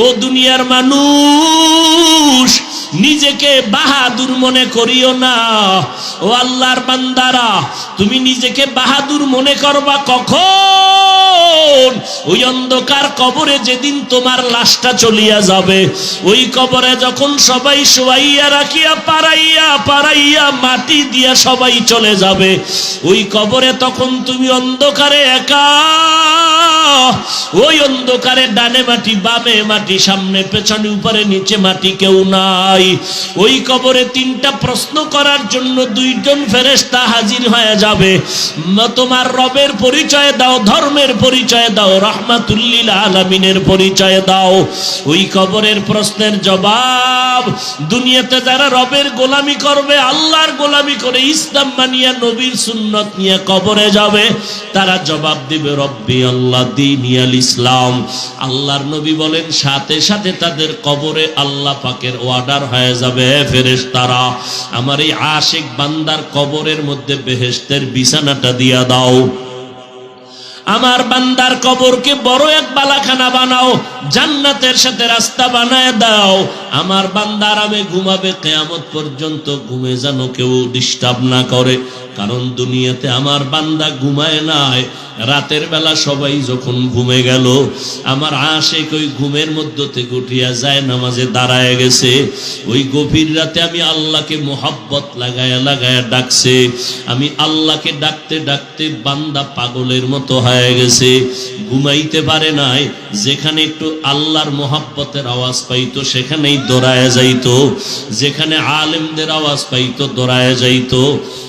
ও দুনিয়ার মানুষ, নিজেকে বাহাদুর মনে করিও না। ও আল্লাহর বান্দারা, তুমি নিজেকে বাহাদুর মনে করবা কখন? ওই অন্ধকার কবরে যেদিন তোমার লাশটা চলিয়া যাবে, ওই কবরে যখন সবাই শোয়াইয়া রাখিয়া পারাইয়া পারাইয়া মাটি দিয়া সবাই চলে যাবে, ওই কবরে তখন তুমি অন্ধকারে একা ওই অন্ধকারে ডানে মাটি, বামে মাটি, সামনে, পেছনে, উপরে, নিচে মাটি কেউ নাই। ওই কবরে তিনটা প্রশ্ন করার জন্য দুইজন ফেরেস্তা হাজির হয়ে যাবে। তোমার রবের পরিচয় দাও, ধর্মের পরিচয় দাও আলমিনের পরিচয় দাও। ওই কবরের প্রশ্নের জবাব, দুনিয়াতে যারা রবের গোলামি করবে, আল্লাহর গোলামি করে ইসলাম মানিয়া, নবীর সুন্নত নিয়ে কবরে যাবে, তারা জবাব দিবে, রব্বি আল্লাহ দিনিয়াল ইসলাম। আল্লাহর নবী বলেন, সাথে সাথে তাদের কবরে আল্লাহ পাকের অর্ডার হয়ে যাবে ফেরেশ তারা আমার এই আশেক বান্দার কবরের মধ্যে বেহেশতের বিছানাটা দিয়া দাও। আমার বান্দার কবরকে বড় এক বালাখানা বানাও, জান্নাতের সাথে রাস্তা বানায় দাও। আমার বান্দা আরামে ঘুমাবে, কেয়ামত পর্যন্ত ঘুমে যেন কেউ ডিস্টার্ব না করে। কারণ দুনিয়াতে আমার বান্দা ঘুমায় নাই। রাতের বেলা সবাই যখন ঘুমে গেল, আমার আশেক ওই ঘুমের মধ্য থেকে উঠিয়া যায়, নামাজে দাঁড়ায় গেছে। ওই গভীর রাতে আমি আল্লাহকে মোহাব্বত লাগায়া লাগায়া ডাকছে। আমি আল্লাহকে ডাকতে ডাকতে বান্দা পাগলের মতো হয়ে গেছে। ঘুমাইতে পারে নাই, যেখানে একটু আল্লাহর মোহাব্বতের আওয়াজ পাইতো, সেখানেই দৌড়ায় যাইতো। যেখানে আলেমদের আওয়াজ পাইতো, দৌড়ায় যাইতো।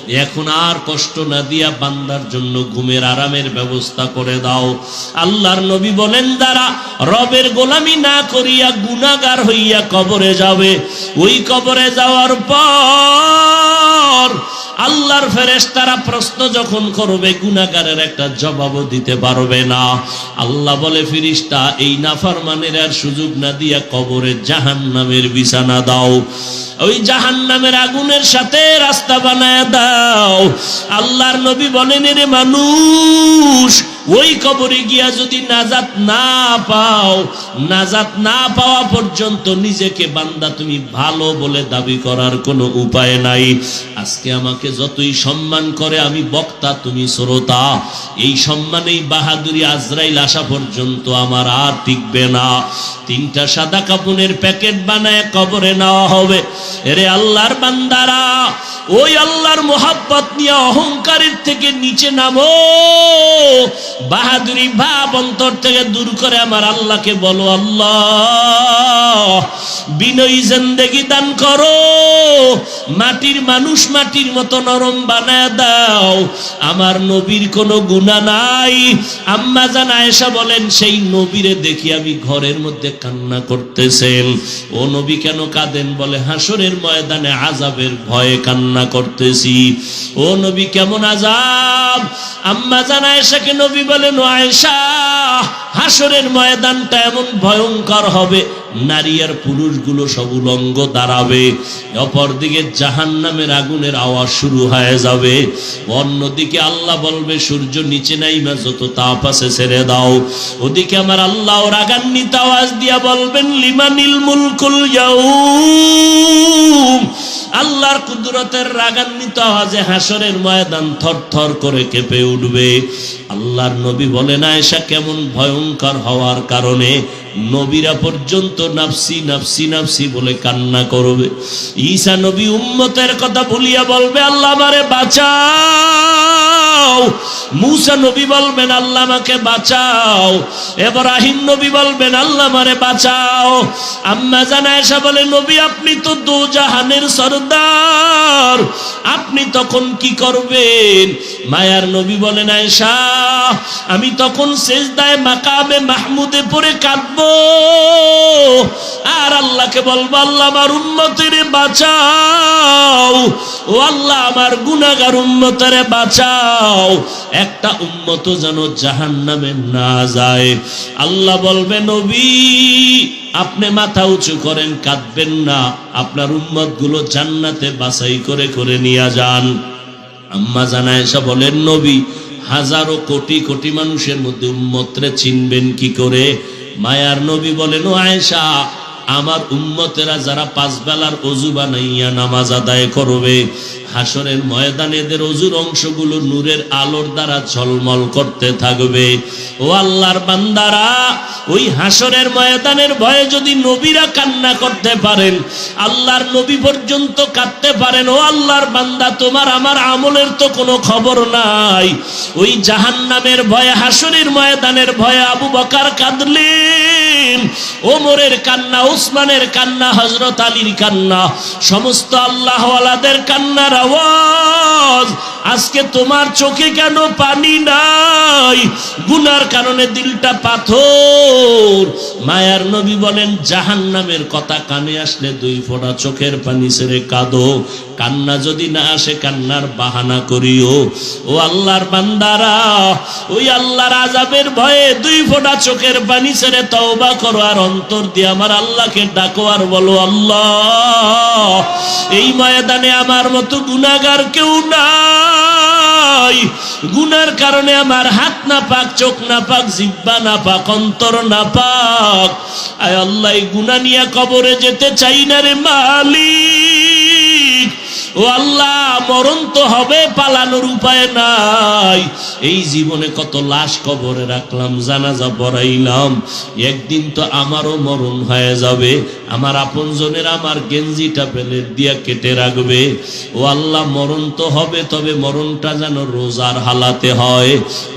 এখন আর কষ্ট না দিয়া বান্দার জন্য ঘুমের আরামের ব্যবস্থা করে দাও। আল্লাহর নবী বলেন, দ্বারা রবের গোলামি না করিয়া গুনাগার হইয়া কবরে যাবে। ওই কবরে যাওয়ার পর আল্লাহর ফেরেশতারা প্রশ্ন যখন করবে গুণাগারের একটা জবাবও দিতে পারবে না। আল্লাহ বলে ফিরিস্তা এই নাফার মানের আর সুযোগ না দিয়া কবরে জাহান নামের বিছানা দাও। ওই জাহান নামের আগুনের সাথে রাস্তা বানায় দাও। আল্লাহর নবী বলেন রে মানুষ ওই কবরে গিয়া যদি নাজাত না পাও, নাজাত না পাওয়া পর্যন্ত নিজেকে বান্দা তুমি ভালো বলে দাবি করার কোনো উপায় নাই। আজকে আমাকে যতই সম্মান করে, আমি বক্তা, তুমি শ্রোতা। এই সম্মানেই বাহাদুরি আজরাইল আসা পর্যন্ত আমার আর টিকবে না। তিনটা সাদা কাপুনের প্যাকেট বানায় কবরে নেওয়া হবে। এরে আল্লাহর বান্দারা, ওই আল্লাহর মোহাব্বত নিয়ে অহংকারের থেকে নিচে নামো। বাহাদুরি ভাব অন্তর থেকে দূর করে আমার আল্লাহকে বলো, আল্লাহ, বিনয়ী জিন্দেগি দান করো। মাটির মানুষ মাটির মতো নরম বানায় দাও। আমার নবীর কোনো গুণা নাই। আম্মা জান আয়েশা বলেন, সেই নবীরে দেখি আমি ঘরের মধ্যে কান্না করতেছেন। ও নবী কেন কাঁদেন? বলে, হাসরের ময়দানে আজাবের ভয়ে কান্না করতেছি। ও নবী, কেমন আজাব আম্মা জান আয়েশাকে নবী বলেন আয়েশা হাসরের ময়দানটা এমন ভয়ঙ্কর হবে নারী আর পুরুষগুলো সব উলঙ্গ দাঁড়াবে। অপরদিকে জাহান নামের আগুনের আওয়াজ শুরু হয়ে যাবে। অন্যদিকে আল্লাহ বলবে, সূর্য নিচে নাইমা যত তাপ আছে ছেড়ে দাও। ওদিকে আমার আল্লাহ রাগান্বিত আওয়াজ দিয়া বলবেন, লিমানিল মুলকুল ইয়াউম। আল্লাহর কুদরতের রাগান্বিত আওয়াজে হাসরের ময়দান থর থর করে কেঁপে উঠবে। আল্লাহর নবী বলেন, আয়েশা কেমন ভয়ঙ্কর হওয়ার কারণে নবীরা পর্যন্ত নাফসি নাফসি নাফসি বলে কান্না করবে। ঈসা নবী উম্মতের কথা ভুলিয়া বলবে, আল্লাহ আমারে বাঁচাও। মুসা নবী বলবেন, আল্লাহ আমাকে বাঁচাও। এব্রাহিম নবী বলবেন, আল্লাহ আমারে বাঁচাও। আম্মা জানা এসা বলে, নবী, আপনি তো দু জাহানের সর্দার। আপনি তখন কি করবেন? মায়ার নবী বলেন, আয়েশা, আমি তখন শেষদায় মাকামে মাহমুদে পড়ে কাঁদবো আর আল্লাহকে বলব, আল্লাহ আমার উন্মতের বাঁচাও। ও আল্লাহ আমার গুনাগার উন্মতের বাঁচাও। একটা উন্মত যেন জাহান নামে না যায়। আল্লাহ বলবে, নবী, আপনি মাথা উঁচু করেন, কাঁদবেন না। আপনার উম্মতগুলো জান্নাতে বাছাই করে করে নিয়ে যান। আম্মা জানা এসে বলেন, নবী, হাজারো কোটি কোটি মানুষের মধ্যে উম্মতরে চিনবেন কি করে? মায়ার নবী বলেন আয়েশা আমার উম্মতেরা যারা পাঁচ বেলার অজু বানাইয়া নামাজ আদায় করবে হাসরের ময়দানে এদের অজুর অংশগুলো নূরের আলোর দ্বারা ঝলমল করতে থাকবে। ও আল্লাহর বান্দারা, ওই হাসরের ময়দানের ভয়ে যদি নবীরা কান্না করতে পারেন, আল্লাহর নবী পর্যন্ত কাঁদতে পারেন, ও আল্লাহর বান্দা, তোমার আমার আমলের তো কোনো খবর নাই। ওই জাহান্নামের ভয়ে, হাসরের ময়দানের ভয়ে আবু বকার কাঁদলেন। ওমরের কান্না উসমানের কান্না হজরত আলীর কান্না, সমস্ত আল্লাহওয়ালাদের কান্নার আওয়াজ। আজকে তোমার চোখে কেন পানি নাই? গুনার কারণে দিলটা পাথর। মায়ার নবী বলেন জাহান নামের কথা কানে আসলে দুই ফোঁটা চোখের পানি ছেড়ে কাঁদো। কান্না যদি না আসে, কান্নার বাহানা করিও। ও আল্লাহর বান্দারা, ওই আল্লাহর আজাবের ভয়ে দুই ফোঁটা চোখের পানি ছেড়ে তওবা করো আর অন্তর দিয়ে আমার আল্লাহকে ডাকো আর বলো, আল্লাহ, এই ময়দানে আমার মতো গুনাগার কেউ নাই। গুনার কারণে আমার হাত না পাক চোখ না পাক জিব্বা না পাক অন্তর না পাক আয় আল্লাহ গুনা নিয়ে কবরে যেতে চাই না রে মালিক। ও আল্লাহ, মরণ তো হবে, পালানোর উপায় নাই। এই জীবনে কত লাশ কবরে রাখলাম, জানাজা পড়াইলাম। একদিন তো আমারও মরণ হয়ে যাবে, আমার আপনজনের আমার গেঞ্জিটা পেলের দিয়া কেটে রাখবে। ও আল্লাহ, মরণ তো হবে, তবে মরণটা যেন রোজার হালাতে হয়,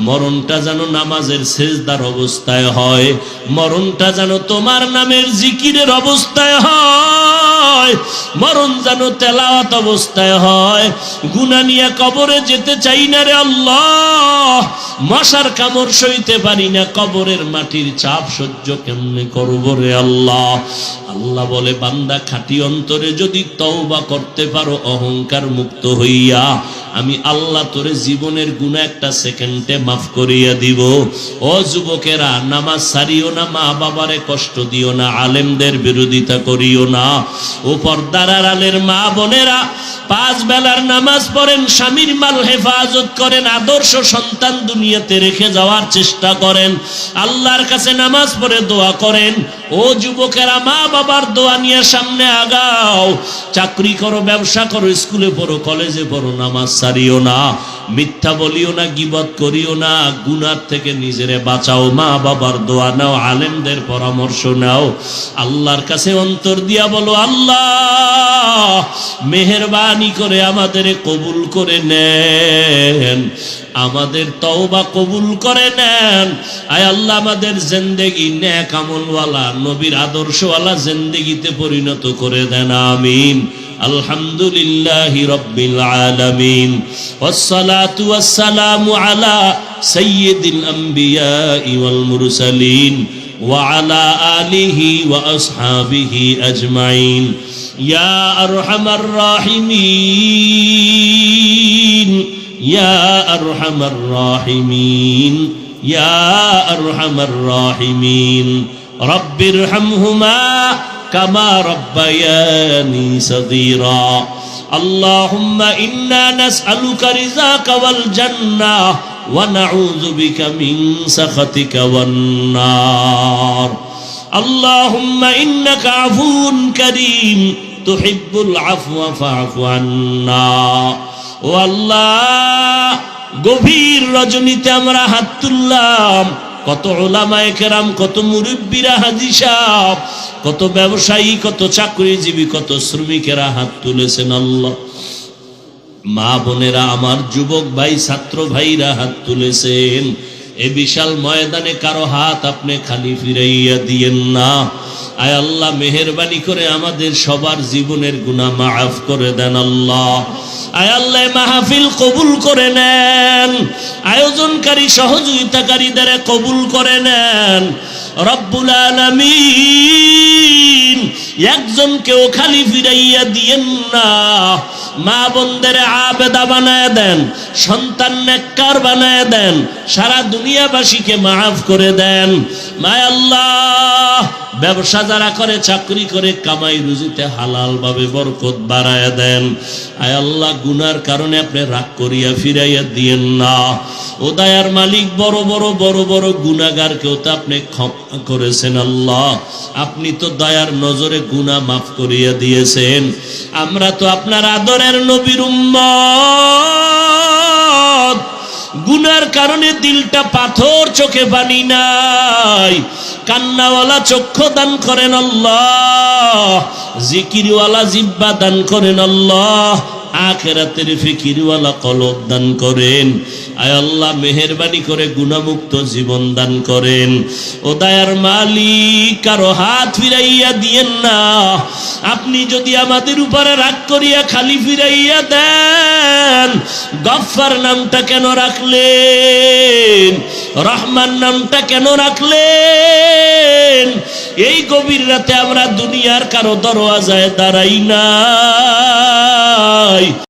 মরণটা যেন নামাজের সেজদার অবস্থায় হয়, মরণটা যেন তোমার নামের জিকিরের অবস্থায় হয়। মরণ যেন তেলাওয়াত অবস্থায় হয়। গুনা নিয়ে কবরে যেতে চাই না রে আল্লাহ। মশার কামড় সইতে পারি না, কবরের মাটির চাপ সহ্য কেমনে করব রে আল্লাহ? আল্লাহ বলে, বান্দা খাটি অন্তরে যদি তওবা করতে পারো, অহংকার মুক্ত হইয়া আমি আল্লাহ তোরে জীবনের গুণা একটা সেকেন্ডে মাফ করিয়া দিব। ও যুবকেরা, নামাজ সারিও না, মা বাবারে কষ্ট দিও না, আলেমদের বিরোধিতা করিও না। ও পর্দার আলের মা বোনেরা, পাঁচ বেলার নামাজ পড়েন, স্বামীর মাল হেফাজত করেন, আদর্শ সন্তান দুনিয়াতে রেখে যাওয়ার চেষ্টা করেন। আল্লাহর কাছে নামাজ পড়ে দোয়া করেন। ও যুবকেরা, মা বাবার দোয়া নিয়ে সামনে আগাও। চাকরি করো, ব্যবসা করো, স্কুলে পড়ো, কলেজে পড়ো, নামাজ সারিও না, মিথ্যা বলিও না, গিবত করিও না, গুনার থেকে নিজেরে বাঁচাও, মা বাবার দোয়া নাও, আলেমদের পরামর্শ নাও। আল্লাহর কাছে অন্তর দিয়া বলো, আল্লাহ, মেহরবানি করে আমাদের কবুল করে নেন, আমাদের তওবা কবুল করে নেন। আয় আল্লাহ, আমাদের জিন্দেগি ন্যাক আমলওয়ালা, নবীর আদর্শওয়ালা জিন্দেগিতে পরিণত করে দেন, আমিন। আলহামদুলিল্লাহ রব্বিল আলামিন والصلاة والسلام على سيد الأنبياء والمرسلين وعلى آله وأصحابه أجمعين يا أرحم الراحمين يا أرحم الراحمين يا أرحم الراحمين رب ارحمهما كما ربياني صغيرا اللهم إنا نسألك رزاك والجنة ونعوذ بك من سخطك والنار اللهم إنك عفو كريم تحب العفو فاعف عنا والله গভীর রজনীতে আমরা হাত তুললাম কত ওলামায় কেরাম, কত মুরব্বীরা হাজি সাহ কত ব্যবসায়ী, কত চাকরিজীবী, কত শ্রমিকেরা হাত তুলেছেন আল্লাহ। মা বোনেরা, আমার যুবক ভাই, ছাত্র ভাইরা হাত তুলেছেন। এ বিশাল ময়দানে কারও হাত আপনি খালি ফিরাইয়া দিয়েন না। আয় আল্লাহ, মেহরবানি করে আমাদের সবার জীবনের গুনাহ মাফ করে দেন আল্লাহ। আয় আল্লাহ মাহফিল কবুল করে নেন। আয়োজনকারী, সহযোগিতাকারীদের কবুল করে নেন। রব্বুল আলামিন, একজনকেও খালি ফিরাইয়া দিয়েন না। মা বোনদের আবেদা বানায় দেন, সন্তান নেককার বানায় দেন, সারা দুনিয়াবাসীকে মাফ করে দেন। মায় আল্লাহ ব্যবসা যারা করে, চাকরি করে, কামাই রুজিতে হালাল ভাবে বরকত বাড়ায় দেন। আয় আল্লাহ, গুনার কারণে আপনি রাগ করিয়া ফিরাইয়া দিয়েন না। ও দায়ার মালিক, বড় বড় বড় বড় গুনাগারকেও তো আপনি ক্ষমা করেছেন আল্লাহ। আপনি তো দয়ার নজরে গুনাহ মাফ করিয়া দিয়েছেন। আমরা তো আপনার আদরের নবীর উম্মত। গুনার কারণে দিলটা পাথর চোখে বানি নাই। কান্নাওয়ালা চক্ষু দান করেন আল্লাহ জিকিরওয়ালা জিব্বা দান করেন আল্লাহ আখেরাতের ফিকিরওয়ালা কলব দান করেন। আয় আল্লাহ, মেহরবানি করে গুণামুক্ত জীবন দান করেন। ও দায়ার মালিক, কারও হাত ফিরাইয়া দিয়েন না। আপনি যদি আমাদের উপরে রাগ করিয়া খালি ফিরাইয়া দেন, গফফার নামটা কেন রাখলেন? রহমান নামটা কেন রাখলেন? এই গভীর রাতে আমরা দুনিয়ার কারও দরওয়াজায় দাঁড়াই নাই। стоит.